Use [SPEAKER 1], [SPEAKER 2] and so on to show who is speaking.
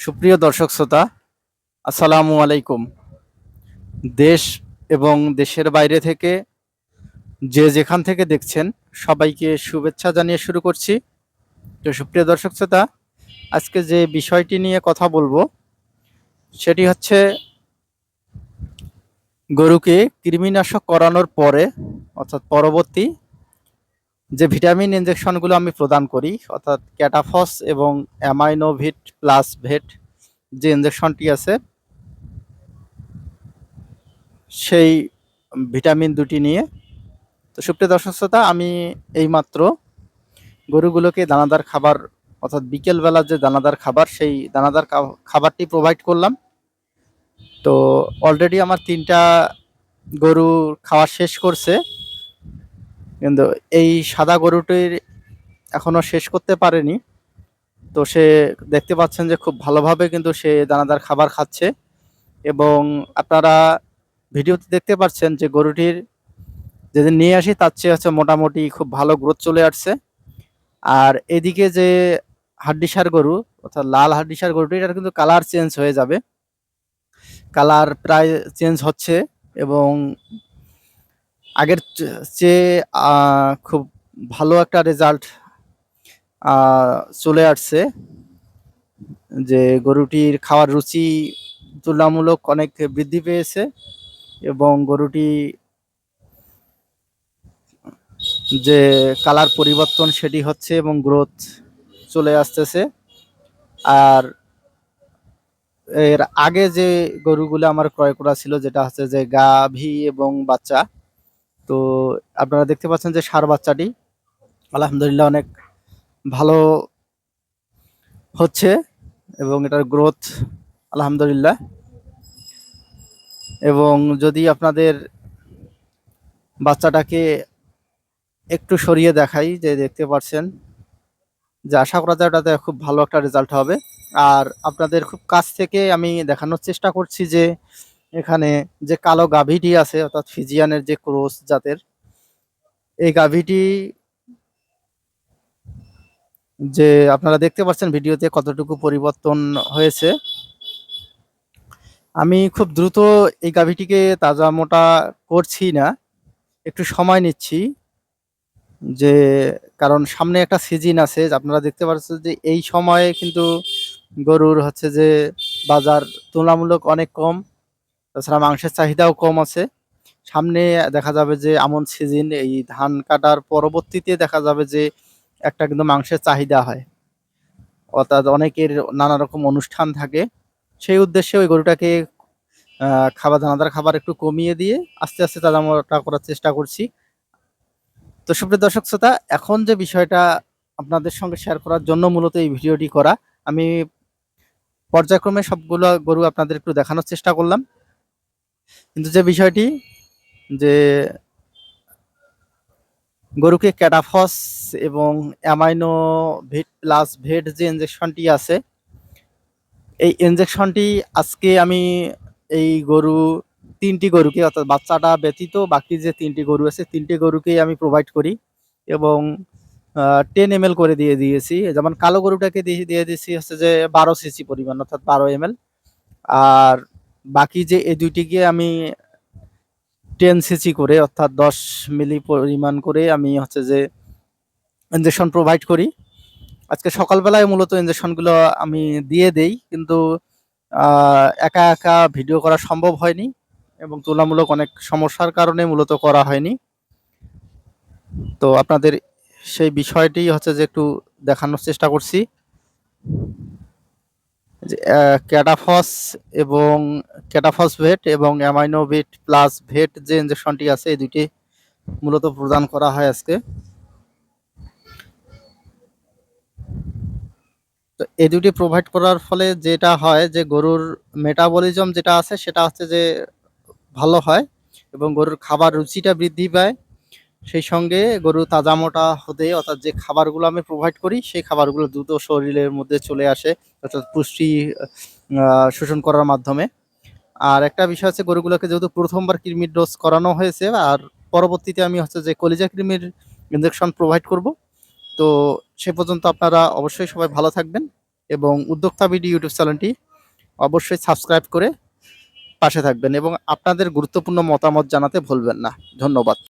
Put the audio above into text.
[SPEAKER 1] সুপ্রিয় দর্শক শ্রোতা, আসসালামু আলাইকুম। দেশ এবং দেশের বাইরে থেকে যে যেখান থেকে দেখছেন, সবাইকে শুভেচ্ছা জানিয়ে শুরু করছি। তো সুপ্রিয় দর্শক শ্রোতা, আজকে যে বিষয়টি নিয়ে কথা বলব, সেটি হচ্ছে গরুকে কৃমিনাশক করানোর পরে, অর্থাৎ পরবর্তী যে ভিটামিন ইনজেকশনগুলো আমি প্রদান করি, অর্থাৎ ক্যাটাফস এবং অ্যামাইনোভিট প্লাস ভেট যে ইনজেকশনটি আছে, সেই ভিটামিন দুটি নিয়ে। তো সুপ্রিয় দর্শক শ্রোতা, আমি এইমাত্র গরুগুলোকে দানাদার খাবার, অর্থাৎ বিকেলবেলা যে দানাদার খাবার, সেই দানাদার খাবারটি প্রোভাইড করলাম। তো অলরেডি আমার তিনটা গরু খাওয়া শেষ করছে। কিন্তু এই সাদা গরুটির এখনও শেষ করতে পারেনি। তো সে দেখতে পাচ্ছেন যে খুব ভালোভাবে কিন্তু সে দানাদার খাবার খাচ্ছে এবং আপনারা ভিডিওতে দেখতে পাচ্ছেন যে গরুটির যেদিন নিয়ে আসি তার চেয়ে হচ্ছে মোটামুটি খুব ভালো গ্রোথ চলে আসছে। আর এদিকে যে হাড্ডিসার গরু, অর্থাৎ লাল হাড্ডিসার গরুটি, এটার কিন্তু কালার চেঞ্জ হয়ে যাবে। কালার প্রায় চেঞ্জ হচ্ছে এবং আগের চেয়ে খুব ভালো একটা রেজাল্ট চলে আসছে। যে গরুটির খাওয়ার রুচি তুলনামূলক অনেক বৃদ্ধি পেয়েছে এবং গরুটি যে কালার পরিবর্তন সেটি হচ্ছে এবং গ্রোথ চলে আসতেছে। আর এর আগে যে গরুগুলো আমার ক্রয় করা ছিল, যেটা হচ্ছে যে গাভী এবং বাচ্চা তো আপনারা দেখতে পাচ্ছেন যে সার বাচ্চাটি আলহামদুলিল্লাহ অনেক ভালো হচ্ছে এবং এটার গ্রোথ আলহামদুলিল্লাহ। এবং যদি আপনাদের বাচ্চাটাকে একটু সরিয়ে দেখাই যে দেখতে পাচ্ছেন যে আশা করা যায় ওটাতে খুব ভালো একটা রেজাল্ট হবে। আর আপনাদের খুব কাছ থেকে আমি দেখানোর চেষ্টা করছি যে এখানে যে কালো গাভীটি আছে, অর্থাৎ ফিজিয়ানের যে ক্রোস জাতের, এই গাভীটি যে আপনারা দেখতে পাচ্ছেন ভিডিওতে কতটুকু পরিবর্তন হয়েছে। আমি খুব দ্রুত এই গাভীটিকে তাজা মোটা করছি না, একটু সময় নিচ্ছি, যে কারণ সামনে একটা সিজন আছে, আপনারা দেখতে পাচ্ছেন যে এই সময়ে কিন্তু গরুর হচ্ছে যে বাজার তুলনামূলক অনেক কম তাছাড়া মাংসের চাহিদাও কম আছে। সামনে দেখা যাবে যে আমন সিজন এই ধান কাটার পরবর্তীতে দেখা যাবে যে একটা কিন্তু মাংসের চাহিদা হয়। অর্থাৎ অনেকের নানা রকম অনুষ্ঠান থাকে। সেই উদ্দেশ্যে ওই গরুটাকে খাবার দানাদার খাবার একটু কমিয়ে দিয়ে আস্তে আস্তে তাজা মোটা করার চেষ্টা করছি। তো সুপ্রিয় দর্শক শ্রোতা, এখন যে বিষয়টা আপনাদের সঙ্গে শেয়ার করার জন্য মূলত এই ভিডিওটি করা, আমি পর্যায়ক্রমে সবগুলো গরু আপনাদের একটু দেখানোর চেষ্টা করলাম। কিন্তু যে বিষয়টি যে গরুকে ক্যাটাফস এবং অ্যামাইনো ভেট, প্লাস ভেট যে ইনজেকশনটি আছে, এই ইনজেকশনটি আজকে আমি এই গরু, তিনটি গরুকে, অর্থাৎ বাচ্চাটা ব্যতীত বাকি যে তিনটি গরু আছে, তিনটি গরুকেই আমি প্রোভাইড করি এবং টেন এম করে দিয়ে দিয়েছি। যেমন কালো গরুটাকে দিয়ে দিয়ে দিয়েছি হচ্ছে যে বারো সিসি পরিমাণ, অর্থাৎ বারো এম আর বাকি যে এই দুইটিকে আমি টেন সিসি করে, অর্থাৎ দশ মিলি পরিমাণ করে আমি হচ্ছে যে ইঞ্জেকশন প্রোভাইড করি। আজকে সকালবেলায় মূলত ইঞ্জেকশনগুলো আমি দিয়ে দেই, কিন্তু একা একা ভিডিও করা সম্ভব হয়নি এবং তুলনামূলক অনেক সমস্যার কারণে মূলত করা হয়নি। তো আপনাদের সেই বিষয়টি হচ্ছে যে একটু দেখানোর চেষ্টা করছি। ক্যাটাফস এবং ক্যাটাফস ভেট এবং অ্যামাইনোভিট প্লাস ভেট যে ইনজেকশনটি আছে, এই দুটি মূলত প্রদান করা হয় আজকে। তো এই দুটি প্রোভাইড করার ফলে যেটা হয় যে, গরুর মেটাবলিজম যেটা আছে, সেটা হচ্ছে যে ভালো হয় এবং গরুর খাবার রুচিটা বৃদ্ধি পায়। সেই সঙ্গে গরু তাজা মোটা হতে অর্থাৎ যে খাবারগুলো আমি প্রোভাইড করি, সেই খাবারগুলো দ্রুত শরীরের মধ্যে চলে আসে, অর্থাৎ পুষ্টি শোষণ করার মাধ্যমে। আর একটা বিষয় হচ্ছে গরুগুলোকে যেহেতু প্রথমবার কৃমির ডোজ করানো হয়েছে, আর পরবর্তীতে আমি হচ্ছে যে কলিজা কৃমির ইনজেকশন প্রোভাইড করব। তো সে পর্যন্ত আপনারা অবশ্যই সবাই ভালো থাকবেন এবং উদ্যোক্তা বিডি ইউটিউব চ্যানেলটি অবশ্যই সাবস্ক্রাইব করে পাশে থাকবেন এবং আপনাদের গুরুত্বপূর্ণ মতামত জানাতে ভুলবেন না। ধন্যবাদ।